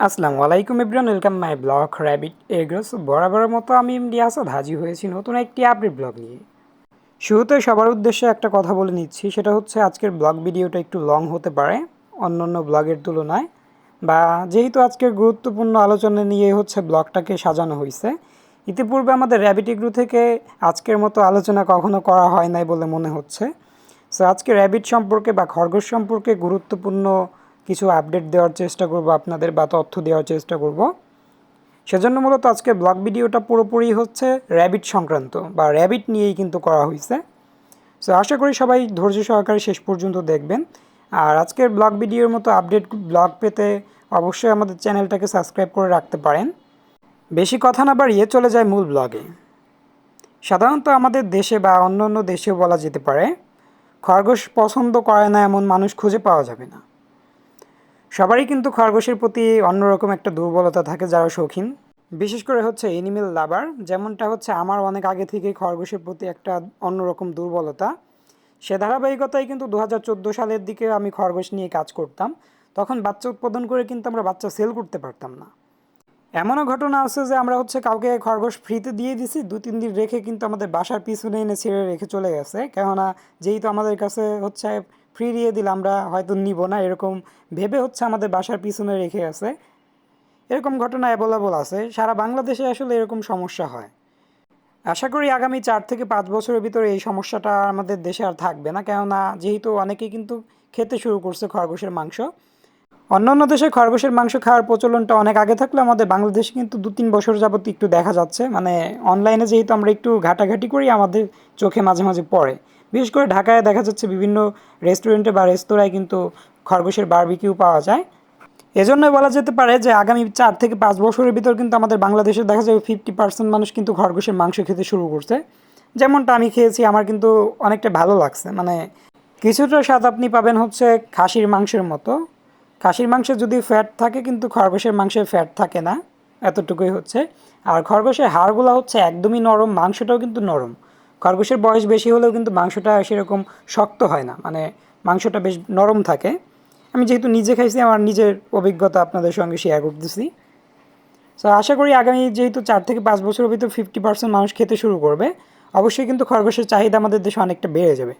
আসসালামু আলাইকুম Ibran welcome my blog rabbit agros. বরাবরের মতো আমি এমডি আসাদ হাজির হয়েছি নতুন একটি আপডেট ব্লগ নিয়ে। শুরুতে সবার উদ্দেশ্যে একটা কথা বলে নিচ্ছি, সেটা হচ্ছে আজকের ব্লগ ভিডিওটা একটু লং হতে পারে অন্য অন্য ব্লগের তুলনায়। বা যেহেতু আজকের গুরুত্বপূর্ণ আলোচনা নিয়ে হচ্ছে ব্লগটাকে সাজানো হয়েছে ইতিপূর্বে আমাদের র্যাবিট এগ্রো থেকে আজকের মতো আলোচনা কখনো করা হয় নাই বলে মনে হচ্ছে। সো আজকে র্যাবিট সম্পর্কে বা খরগোশ সম্পর্কে গুরুত্বপূর্ণ কিছু আপডেট দেওয়ার চেষ্টা করব, আপনাদের বা তথ্য দেওয়ার চেষ্টা করব। সেজন্য মূলত আজকে ব্লগ ভিডিওটা পুরোপুরি হচ্ছে র্যাবিট সংক্রান্ত বা র্যাবিট নিয়েই কিন্তু করা হয়েছে। সো আশা করি সবাই ধৈর্য সহকারে শেষ পর্যন্ত দেখবেন। আর আজকের ব্লগ ভিডিওর মতো আপডেট ব্লগ পেতে অবশ্যই আমাদের চ্যানেলটাকে সাবস্ক্রাইব করে রাখতে পারেন। বেশি কথা না বাড়িয়ে চলে যায় মূল ব্লগে সাধারণত আমাদের দেশে বা অন্য অন্য দেশেও বলা যেতে পারে, খরগোশ পছন্দ করে না এমন মানুষ খুঁজে পাওয়া যাবে না। সবারই কিন্তু খরগোশের প্রতি অন্যরকম একটা দুর্বলতা থাকে, যারা শৌখিন। বিশেষ করে হচ্ছে এনিমেল লাভার যেমনটা হচ্ছে আমার অনেক আগে থেকেই খরগোশের প্রতি একটা অন্যরকম দুর্বলতা। সে ধারাবাহিকতায় কিন্তু দু হাজার চোদ্দ সালের দিকে আমি খরগোশ নিয়ে কাজ করতাম। তখন বাচ্চা উৎপাদন করে কিন্তু আমরা বাচ্চা সেল করতে পারতাম না। এমনও ঘটনা আছে যে আমরা হচ্ছে কাউকে খরগোশ ফ্রিতে দিয়ে দিছি দু তিন দিন রেখে কিন্তু আমাদের বাসার পিছনে এনে ছেড়ে রেখে চলে গেছে। কেননা যেহেতু আমাদের কাছে হচ্ছে ফ্রি দিয়ে দিলে আমরা হয়তো নিব না, এরকম ভেবে হচ্ছে আমাদের বাসার পিছনে রেখে গেছে এরকম ঘটনা অ্যাভেলেবল আছে, সারা বাংলাদেশে আসলে এরকম সমস্যা হয়। আশা করি আগামী চার থেকে পাঁচ বছরের ভিতরে এই সমস্যাটা আমাদের দেশে আর থাকবে না, কেননা যেহেতু অনেকেই কিন্তু খেতে শুরু করছে খরগোশের মাংস। অন্য অন্য দেশে খরগোশের মাংস খাওয়ার প্রচলনটা অনেক আগে থাকলে আমাদের বাংলাদেশে কিন্তু দু তিন বছর যাবত একটু দেখা যাচ্ছে। মানে অনলাইনে যেহেতু আমরা একটু ঘাটাঘাটি করি, আমাদের চোখে মাঝে মাঝে পড়ে। বিশেষ করে ঢাকায় দেখা যাচ্ছে বিভিন্ন রেস্টুরেন্টে বা রেস্তোরাঁয় কিন্তু খরগোশের বারবিকিউ পাওয়া যায়। এজন্যই বলা যেতে পারে যে আগামী চার থেকে পাঁচ বছরের ভিতর কিন্তু আমাদের বাংলাদেশে দেখা যাবে ফিফটি পার্সেন্ট মানুষ কিন্তু খরগোশের মাংস খেতে শুরু করছে। যেমনটা আমি খেয়েছি, আমার কিন্তু অনেকটা ভালো লাগছে। মানে কিছুটা স্বাদ আপনি পাবেন হচ্ছে খাসির মাংসের মতো। খাসির মাংসে যদি ফ্যাট থাকে কিন্তু খরগোশের মাংসে ফ্যাট থাকে না, এতটুকুই হচ্ছে। আর খরগোশের হাড়গুলো হচ্ছে একদমই নরম, মাংসটাও কিন্তু নরম। খরগোশের বয়স বেশি হলেও কিন্তু মাংসটা সেরকম শক্ত হয় না। মানে মাংসটা বেশ নরম থাকে। আমি যেহেতু নিজে খাইছি, আমার নিজের অভিজ্ঞতা আপনাদের সঙ্গে শেয়ার করতেছি। সো আশা করি আগামী যেহেতু চার থেকে পাঁচ বছরের ভিতর ফিফটি পার্সেন্ট মানুষ খেতে শুরু করবে, অবশ্যই কিন্তু খরগোশের চাহিদা আমাদের দেশে অনেকটা বেড়ে যাবে।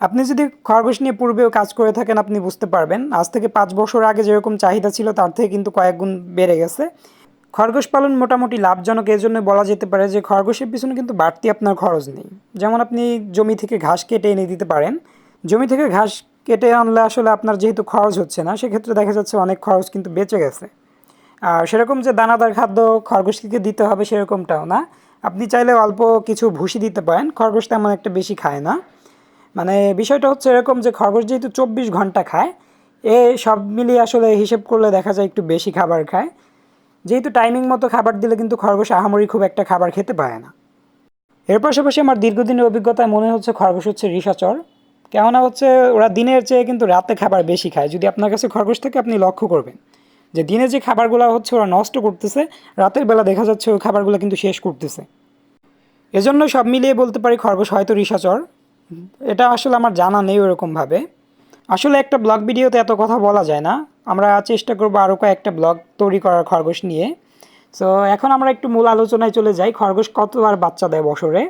আপনি যদি খরগোশ নিয়ে পূর্বেও কাজ করে থাকেন, আপনি বুঝতে পারবেন, আজ থেকে পাঁচ বছর আগে যেরকম চাহিদা ছিল, তার থেকে কিন্তু কয়েক গুণ বেড়ে গেছে। খরগোশ পালন মোটামুটি লাভজনক এই জন্য বলা যেতে পারে যে খরগোশের পিছনে কিন্তু বাড়তি আপনার খরচ নেই। যেমন আপনি জমি থেকে ঘাস কেটে এনে দিতে পারেন। জমি থেকে ঘাস কেটে আনলে আসলে আপনার যেহেতু খরচ হচ্ছে না, সেক্ষেত্রে দেখা যাচ্ছে অনেক খরচ কিন্তু বেঁচে গেছে। আর সেরকম যে দানাদার খাদ্য খরগোশকে দিতে হবে সেরকমটাও না। আপনি চাইলে অল্প কিছু ভুসি দিতে পারেন, খরগোশ তেমন একটা বেশি খায় না। মানে বিষয়টা হচ্ছে এরকম যে খরগোশ যেহেতু চব্বিশ ঘণ্টা খায়, এ সব মিলিয়ে আসলে হিসেব করলে দেখা যায় একটু বেশি খাবার খায়। যেহেতু টাইমিং মতো খাবার দিলে কিন্তু খরগোশ আহামরি খুব একটা খাবার খেতে পারে না। এর পাশাপাশি আমার দীর্ঘদিনের অভিজ্ঞতায় মনে হচ্ছে খরগোশ হচ্ছে রিসাচর। কেননা হচ্ছে ওরা দিনের চেয়ে কিন্তু রাতে খাবার বেশি খায়। যদি আপনার কাছে খরগোশ থেকে, আপনি লক্ষ্য করবেন যে দিনে যে খাবারগুলো হচ্ছে ওরা নষ্ট করতেছে, রাতের বেলা দেখা যাচ্ছে ওই খাবারগুলো কিন্তু শেষ করতেছে। এজন্য সব মিলিয়ে বলতে পারি খরগোশ হয়তো রিসাচর। এটা আসলে আমার জানা নেই ওরকমভাবে। আসলে একটা ব্লগ ভিডিওতে এত কথা বলা যায় না। আমরা চেষ্টা করব আরও কয়েকটা ব্লগ তৈরি করার খরগোশ নিয়ে। সো এখন আমরা একটু মূল আলোচনায় চলে যাই। খরগোশ কতবার বাচ্চা দেয় বছরে?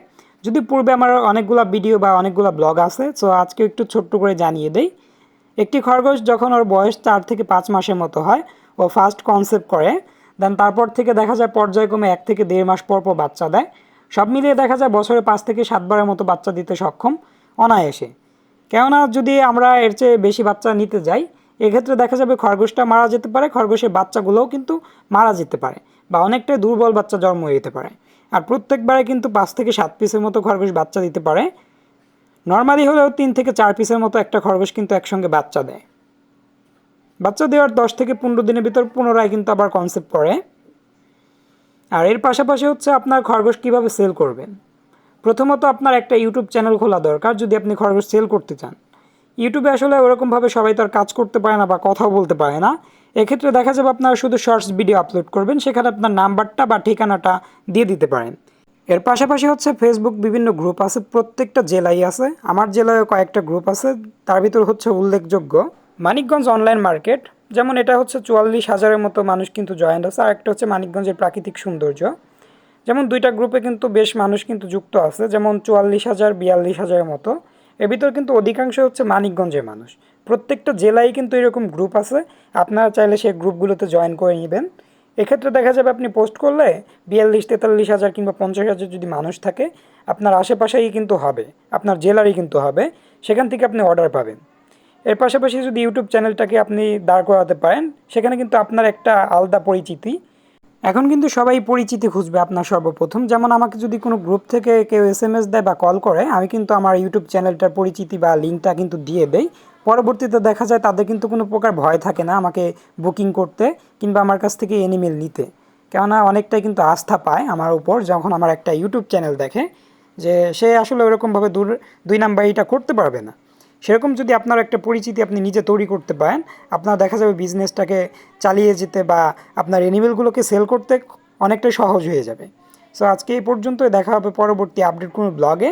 যদি পূর্বে আমার অনেকগুলো ভিডিও বা অনেকগুলো ব্লগ আছে সো আজকে একটু ছোট্ট করে জানিয়ে দেই। একটি খরগোশ যখন ওর বয়স চার থেকে পাঁচ মাসের মতো হয়, ও ফার্স্ট কনসেপ্ট করে দেন তারপর থেকে দেখা যায় পর্যায়ক্রমে এক থেকে দেড় মাস পর পর বাচ্চা দেয়। সব মিলিয়ে দেখা যায় বছরে পাঁচ থেকে সাতবারের মতো বাচ্চা দিতে সক্ষম, অনায়াসে। কেননা যদি আমরা এর চেয়ে বেশি বাচ্চা নিতে যাই এক্ষেত্রে দেখা যাবে খরগোশটা মারা যেতে পারে, খরগোশের বাচ্চাগুলোও কিন্তু মারা যেতে পারে বা অনেকটাই দুর্বল বাচ্চা জন্ম হয়ে যেতে পারে। আর প্রত্যেকবারে কিন্তু পাঁচ থেকে সাত পিসের মতো খরগোশ বাচ্চা দিতে পারে। নর্মালি হলেও তিন থেকে চার পিসের মতো একটা খরগোশ কিন্তু একসঙ্গে বাচ্চা দেয়। বাচ্চা দেওয়ার দশ থেকে পনেরো দিনের ভিতর পুনরায় কিন্তু আবার কনসেপ্ট করে। আর এর পাশাপাশি হচ্ছে আপনার খরগোশ কীভাবে সেল করবেন। প্রথমত আপনার একটা ইউটিউব চ্যানেল খোলা দরকার, যদি আপনি খরগোশ সেল করতে চান। ইউটিউবে আসলে ওরকমভাবে সবাই তার কাজ করতে পারে না বা কথাও বলতে পারে না। এক্ষেত্রে দেখা যাবে আপনারা শুধু শর্টস ভিডিও আপলোড করবেন, সেখানে আপনার নাম্বারটা বা ঠিকানাটা দিয়ে দিতে পারেন। এর পাশাপাশি হচ্ছে ফেসবুক বিভিন্ন গ্রুপ আছে, প্রত্যেকটা জেলায় আছে। আমার জেলায় কয়েকটা গ্রুপ আছে, তার ভিতর হচ্ছে উল্লেখযোগ্য মানিকগঞ্জ অনলাইন মার্কেট যেমন এটা হচ্ছে চুয়াল্লিশ হাজারের মতো মানুষ কিন্তু জয়েন্ট আছে আর একটা হচ্ছে মানিকগঞ্জের প্রাকৃতিক সৌন্দর্য। যেমন দুইটা গ্রুপে কিন্তু বেশ মানুষ কিন্তু যুক্ত আছে, যেমন চুয়াল্লিশ হাজার, বিয়াল্লিশ হাজারের মতো। এর ভিতর কিন্তু অধিকাংশ হচ্ছে মানিকগঞ্জের মানুষ। প্রত্যেকটা জেলায় কিন্তু এরকম গ্রুপ আছে। আপনারা চাইলে সেই গ্রুপগুলোতে জয়েন করে নেবেন। এক্ষেত্রে দেখা যাবে আপনি পোস্ট করলে বিয়াল্লিশ, তেতাল্লিশ হাজার কিংবা পঞ্চাশ হাজার যদি মানুষ থাকে, আপনার আশেপাশেই কিন্তু হবে, আপনার জেলারই কিন্তু হবে, সেখান থেকে আপনি অর্ডার পাবেন। এর পাশাপাশি যদি ইউটিউব চ্যানেলটাকে আপনি দাঁড় করাতে পারেন, সেখানে কিন্তু আপনার একটা আলাদা পরিচিতি এখন কিন্তু সবাই পরিচিতি খুঁজবে আপনার সর্বপ্রথম। যেমন আমাকে যদি কোনো গ্রুপ থেকে কেউ এস এম এস দেয় বা কল করে, আমি কিন্তু আমার ইউটিউব চ্যানেলটার পরিচিতি বা লিঙ্কটা কিন্তু দিয়ে দেই। পরবর্তীতে দেখা যায় তাদের কিন্তু কোনো প্রকার ভয় থাকে না আমাকে বুকিং করতে কিংবা আমার কাছ থেকে এনিমেল নিতে। কেননা অনেকটাই কিন্তু আস্থা পায় আমার উপর যখন আমার একটা ইউটিউব চ্যানেল দেখে যে সে আসলে ওরকমভাবে দূর, দুই নাম্বার এটা করতে পারবে না। সেরকম যদি আপনার একটা পরিচিতি আপনি নিজে তৈরি করতে পারেন, আপনার দেখা যাবে বিজনেসটাকে চালিয়ে যেতে বা আপনার এনিমেলগুলোকে সেল করতে অনেকটাই সহজ হয়ে যাবে। সো আজকে এই পর্যন্তই, দেখা হবে পরবর্তী আপডেট কোনো ব্লগে